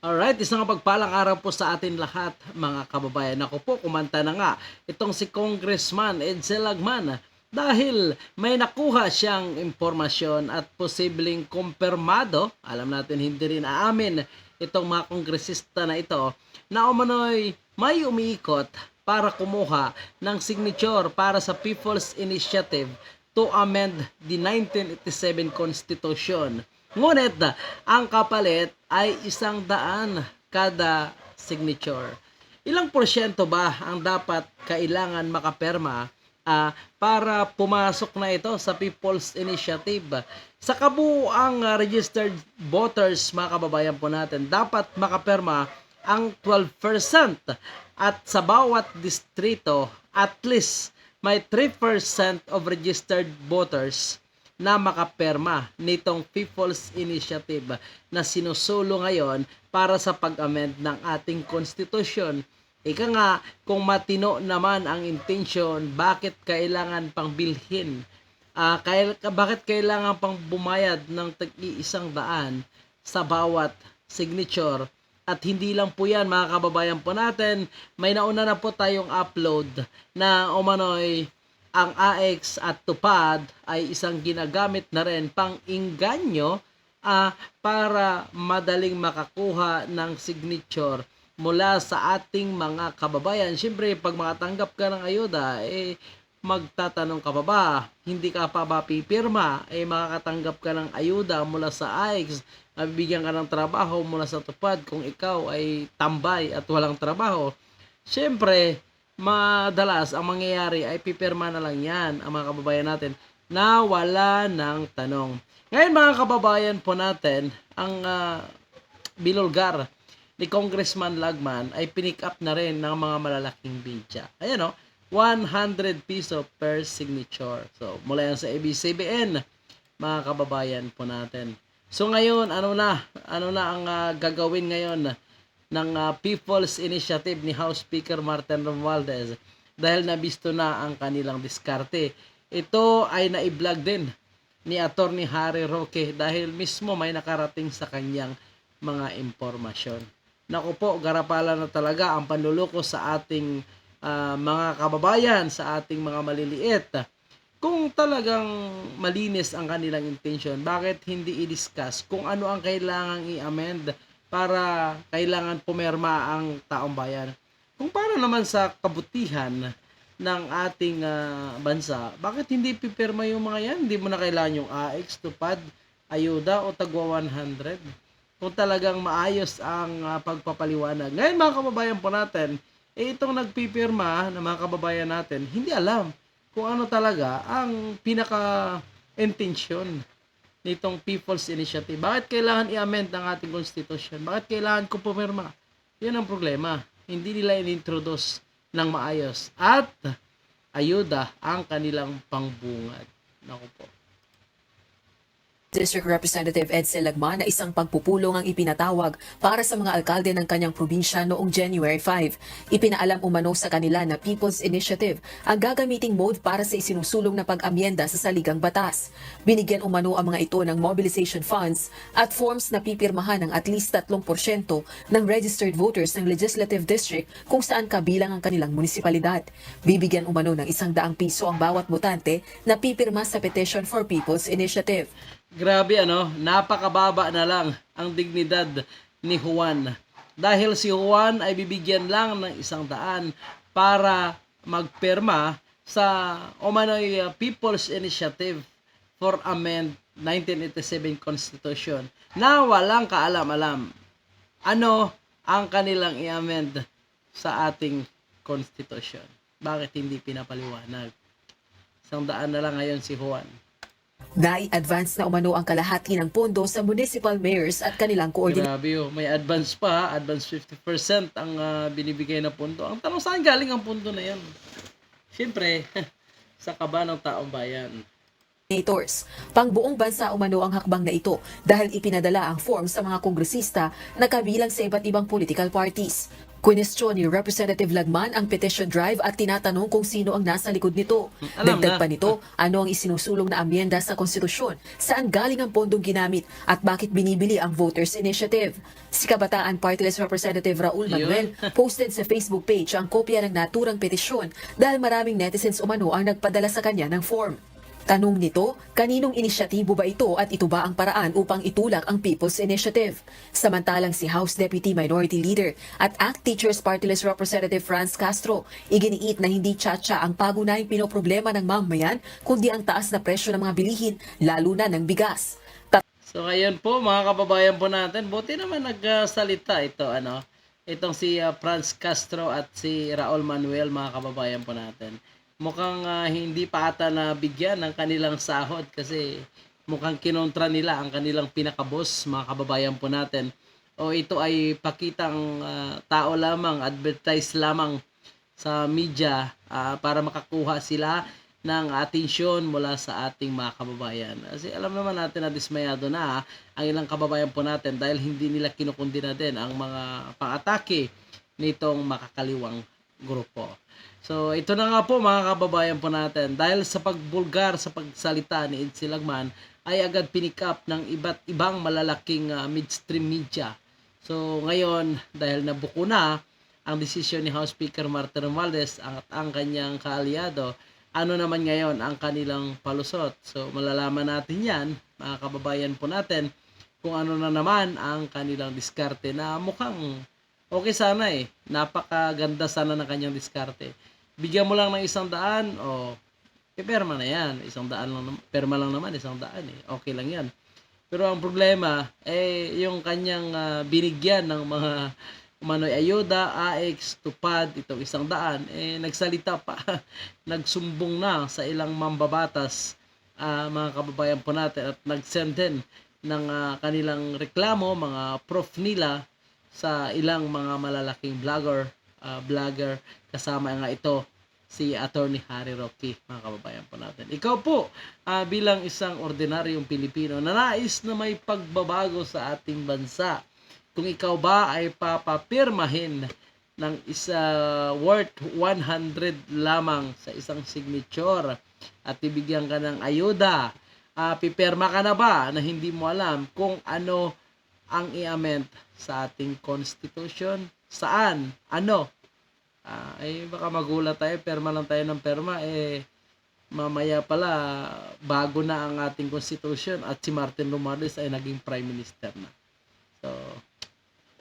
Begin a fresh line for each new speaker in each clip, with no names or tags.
Alright, isang pagpalang araw po sa atin lahat mga kababayan. Ako po, kumanta na nga itong si Congressman Edsel Lagman dahil may nakuha siyang impormasyon at posibleng kumpirmado, alam natin hindi rin aamin itong mga kongresista na ito, na umano'y may umiikot para kumuha ng signature para sa People's Initiative to amend the 1987 Constitution. Ngunit ang kapalit ay isang daan kada signature. Ilang porsyento ba ang dapat kailangan makaperma ah, para pumasok na ito sa People's Initiative? Sa kabuuang ah, registered voters, mga kababayan po natin, dapat makaperma ang 12% at sa bawat distrito, at least may 3% of registered voters na makaperma nitong People's Initiative na sinusulo ngayon para sa pag-amend ng ating konstitusyon. Ika nga, kung matino naman ang intention, bakit kailangan pang bilhin? Ah, kail- bakit kailangan pang bumayad ng tag-iisang daan sa bawat signature? At hindi lang po yan mga kababayan po natin, may nauna na po tayong upload na umano'y ang AX at tupad ay isang ginagamit na rin pang inganyo ah, para madaling makakuha ng signature mula sa ating mga kababayan. Siyempre, pag makatanggap ka ng ayuda, eh, magtatanong ka pa ba? Hindi ka pa ba pipirma? Eh, makakatanggap ka ng ayuda mula sa AX, mabibigyan ka ng trabaho mula sa tupad kung ikaw ay tambay at walang trabaho. Siyempre, madalas ang mangyayari ay pipirma na lang yan ang mga kababayan natin na wala ng tanong. Ngayon mga kababayan po natin, ang ah, binulgar ni Congressman Lagman ay pinick up na rin ng mga malalaking media. Ayan o, 100 piso per signature. So, mula yan sa ABCBN, mga kababayan po natin. So ngayon, ano na, ano na ang ah, gagawin ngayon ng ah, People's Initiative ni House Speaker Martin Romualdez dahil nabisto na ang kanilang diskarte. Ito ay na-vlog din ni Attorney Harry Roque dahil mismo may nakarating sa kanyang mga impormasyon. Naku po, garapala na talaga ang panluloko sa ating ah, mga kababayan, sa ating mga maliliit. Kung talagang malinis ang kanilang intention, bakit hindi i-discuss kung ano ang kailangang i-amend para kailangan pumerma ang taong bayan? Kung para naman sa kabutihan ng ating ah, bansa, bakit hindi pipirma yung mga yan? Hindi mo na kailangan yung AX, tupad, ayuda o tagwa 100 kung talagang maayos ang ah, pagpapaliwanag. Ngayon mga kababayan po natin, eh, itong nagpipirma ng mga kababayan natin, hindi alam kung ano talaga ang pinaka-intensyon nitong People's Initiative. Bakit kailangan i-amend ang ating Constitution? Bakit kailangan ko pumirma? Yun ang problema. Hindi nila in-introduce ng maayos. At ayuda ang kanilang pangbungad. Naku po.
District Representative Edsel Lagman na isang pagpupulong ang ipinatawag para sa mga alkalde ng kanyang probinsya noong January 5. Ipinaalam umano sa kanila na People's Initiative ang gagamiting mode para sa isinusulong na pag-amyenda sa saligang batas. Binigyan umano ang mga ito ng mobilization funds at forms na pipirmahan ng at least 3% ng registered voters ng legislative district kung saan kabilang ang kanilang munisipalidad. Bibigyan umano ng isang daang piso ang bawat botante na pipirma sa Petition for People's Initiative.
Grabe ano, napakababa na lang ang dignidad ni Juan. Dahil si Juan ay bibigyan lang ng isang daan para magperma sa Omanoy uh, People's Initiative for Amend 1987 Constitution na walang kaalam-alam ano ang kanilang i-amend sa ating Constitution. Bakit hindi pinapaliwanag? Isang daan na lang ngayon si Juan.
Nai-advance na umano ang kalahati ng pondo sa municipal mayors at kanilang koordinators.
Grabe oh, may advance pa, advance 50% ang ah, binibigay na pondo. Ang tanong saan galing ang pondo na yan? Siyempre, sa kaba ng taong bayan.
Pang buong bansa umano ang hakbang na ito dahil ipinadala ang form sa mga kongresista na kabilang sa iba't ibang political parties. Kwestiyon ni Representative Lagman ang petition drive at tinatanong kung sino ang nasa likod nito.
Alam
Dagdag pa nito, ano ang isinusulong na amyenda sa konstitusyon, saan galing ang pondong ginamit at bakit binibili ang Voters Initiative. Si Kabataan Party List Representative Raul Manuel posted sa Facebook page ang kopya ng naturang petisyon dahil maraming netizens umano ang nagpadala sa kanya ng form. Tanong nito, kaninong inisyatibo ba ito at ito ba ang paraan upang itulak ang People's Initiative? Samantalang si House Deputy Minority Leader at ACT Teachers Party Representative Franz Castro, iginiit na hindi tsatsa ang pagunahing pinoproblema ng mamamayan kundi ang taas na presyo ng mga bilihin, lalo na ng bigas.
So ngayon po mga kababayan po natin, buti naman nagsalita ito ano. Itong si uh, Franz Castro at si Raul Manuel mga kababayan po natin. Mukhang ah, hindi pa ata na bigyan ng kanilang sahod kasi mukhang kinontra nila ang kanilang pinakabos mga kababayan po natin. O ito ay pakitang ah, tao lamang, advertise lamang sa media ah, para makakuha sila ng atensyon mula sa ating mga kababayan. Kasi alam naman natin na dismayado na ang ilang kababayan po natin dahil hindi nila kinukundina din ang mga pang-atake nitong makakaliwang grupo. So ito na nga po mga kababayan po natin dahil sa pagbulgar sa pagsalita ni Ed Silagman ay agad pinick ng iba't ibang malalaking ah, midstream media. So ngayon dahil nabuko na ang desisyon ni House Speaker Martin Romualdez at ang kanyang kaalyado, ano naman ngayon ang kanilang palusot. So malalaman natin yan, mga kababayan po natin, kung ano na naman ang kanilang diskarte na mukhang okay sana eh. Napakaganda sana ng kanyang diskarte. Bigyan mo lang ng isang daan o eh, perma na yan. Isang daan lang, perma lang naman, isang daan eh. Okay lang yan. Pero ang problema, eh, yung kanyang ah, binigyan ng mga umano'y ayuda, AX, tupad, itong isang daan, eh, nagsalita pa, nagsumbong na sa ilang mambabatas, ah, mga kababayan po natin, at nag-send din ng ah, kanilang reklamo, mga proof nila, sa ilang mga malalaking vlogger, ah, vlogger, kasama nga ito, si Attorney Harry Roque, mga kababayan po natin. Ikaw po, ah, bilang isang ordinaryong Pilipino na nais na may pagbabago sa ating bansa, kung ikaw ba ay papapirmahin ng isa worth 100 lamang sa isang signature at ibigyan ka ng ayuda, ah, pipirma ka na ba na hindi mo alam kung ano ang i-amend sa ating constitution? Saan? Ano? Ah, ay baka magulat tayo, perma lang tayo ng perma, eh mamaya pala bago na ang ating constitution at si Martin Romualdez ay naging prime minister na. So,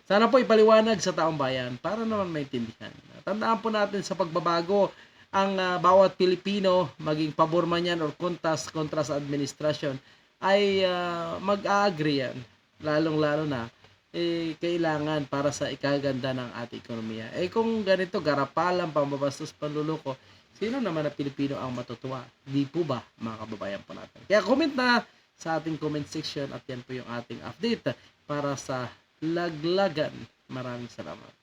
sana po ipaliwanag sa taong bayan para naman maintindihan. Tandaan po natin sa pagbabago ang ah, bawat Pilipino, maging pabor man yan or kontas kontra sa administrasyon, ay ah, mag-agree yan. Lalong-lalo na, eh, kailangan para sa ikaganda ng ating ekonomiya. Eh kung ganito, garapalan, pambabastos, panluloko, sino naman na Pilipino ang matutuwa? Di po ba, mga kababayan po natin? Kaya comment na sa ating comment section at yan po yung ating update para sa laglagan. Maraming salamat.